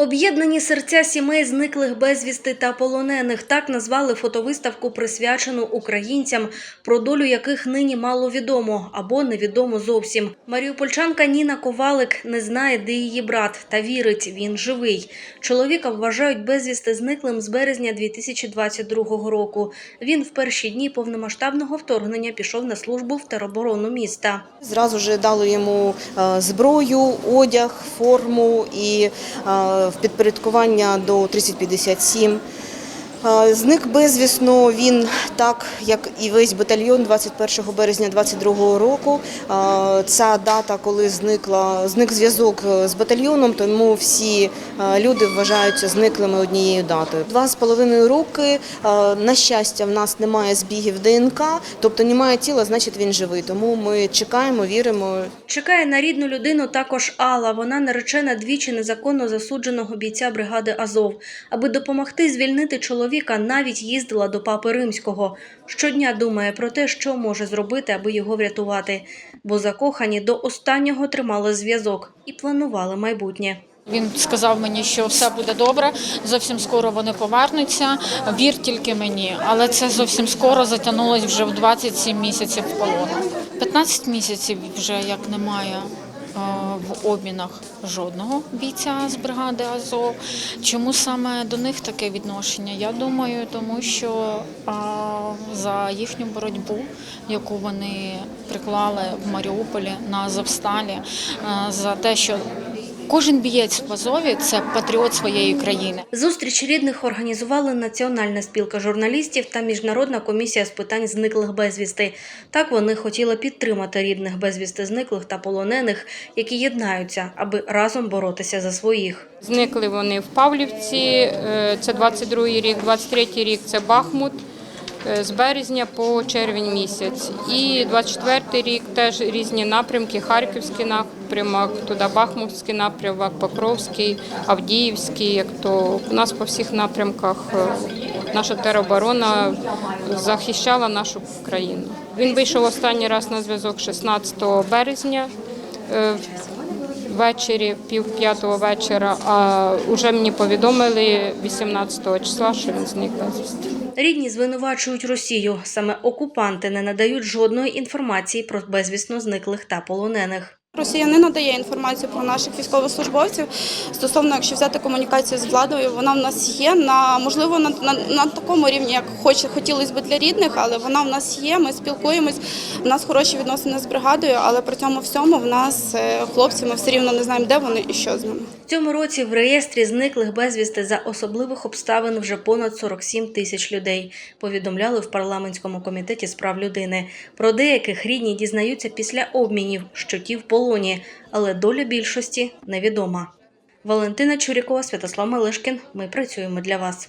Об'єднані серця сімей зниклих безвісти та полонених так назвали фотовиставку, присвячену українцям, про долю яких нині мало відомо або невідомо зовсім. Маріупольчанка Ніна Ковалик не знає, де її брат, та вірить, він живий. Чоловіка вважають безвісти зниклим з березня 2022 року. Він в перші дні повномасштабного вторгнення пішов на службу в тероборону міста. Зразу ж дали йому е, зброю, одяг, форму і е, в підпорядкування до 3057. Е, Зник безвісно він так, як і весь батальйон 21 березня 22 року. Е, Ця дата, коли зникла зник зв'язок з батальйоном, тому всі е, люди вважаються зниклими однією датою. Два з половиною роки. е, На щастя, в нас немає збігів ДНК, тобто немає тіла, значить він живий. Тому ми чекаємо, віримо. Чекає на рідну людину також Алла. Вона наречена двічі незаконно засудженого бійця бригади Азов. Аби допомогти звільнити чоловіка, навіть їздила до папи римського. Щодня думає про те, що може зробити, аби його врятувати. Бо закохані до останнього тримали зв'язок і планували майбутнє. Він сказав мені, що все буде добре, зовсім скоро вони повернуться. Вір тільки мені, але це зовсім скоро затягнулось вже в 27 місяців полону. 15 місяців вже як немає в обмінах жодного бійця з бригади Азов. Чому саме до них таке відношення? Я думаю, тому що за їхню боротьбу, яку вони приклали в Маріуполі на Азовсталі, за те, що Кожен бієць в Азові це патріот своєї країни. Зустріч рідних організували Національна спілка журналістів та Міжнародна комісія з питань зниклих безвісти. Так вони хотіли підтримати рідних безвісти зниклих та полонених, які єднаються, аби разом боротися за своїх. Зникли вони в Павлівці, е, це 22-й рік, 23-й рік це Бахмут з березня по червень місяць. І 24-й рік теж різні напрямки, Харківський напрямок, туди Бахмутський напрямок, Покровський, Авдіївський. Як то у нас по всіх напрямках е, наша тероборона захищала нашу країну. Він вийшов останній раз на зв'язок 16 березня. е, ввечері, пів п'ятого вечора, а вже мені повідомили 18 числа, що він зник безвісти. Рідні звинувачують Росію. Саме окупанти не надають жодної інформації про безвісно зниклих та полонених. Росія не надає інформацію про наших військовослужбовців стосовно, якщо взяти комунікацію з владою, вона в нас є на можливо на, на, на такому рівні, як хоч хотілося б для рідних, але вона в нас є. Ми спілкуємось. У нас хороші відносини з бригадою, але при цьому всьому в нас е, хлопці, ми все рівно не знаємо, де вони і що з ними. В цьому році в реєстрі зниклих безвісти за особливих обставин вже понад 47 тисяч людей. Повідомляли в парламентському комітеті з прав людини. Про деяких рідні дізнаються після обмінів, що ті в полоні, але доля більшості невідома. Валентина Чурікова, Святослав Малишкін. Ми працюємо для вас.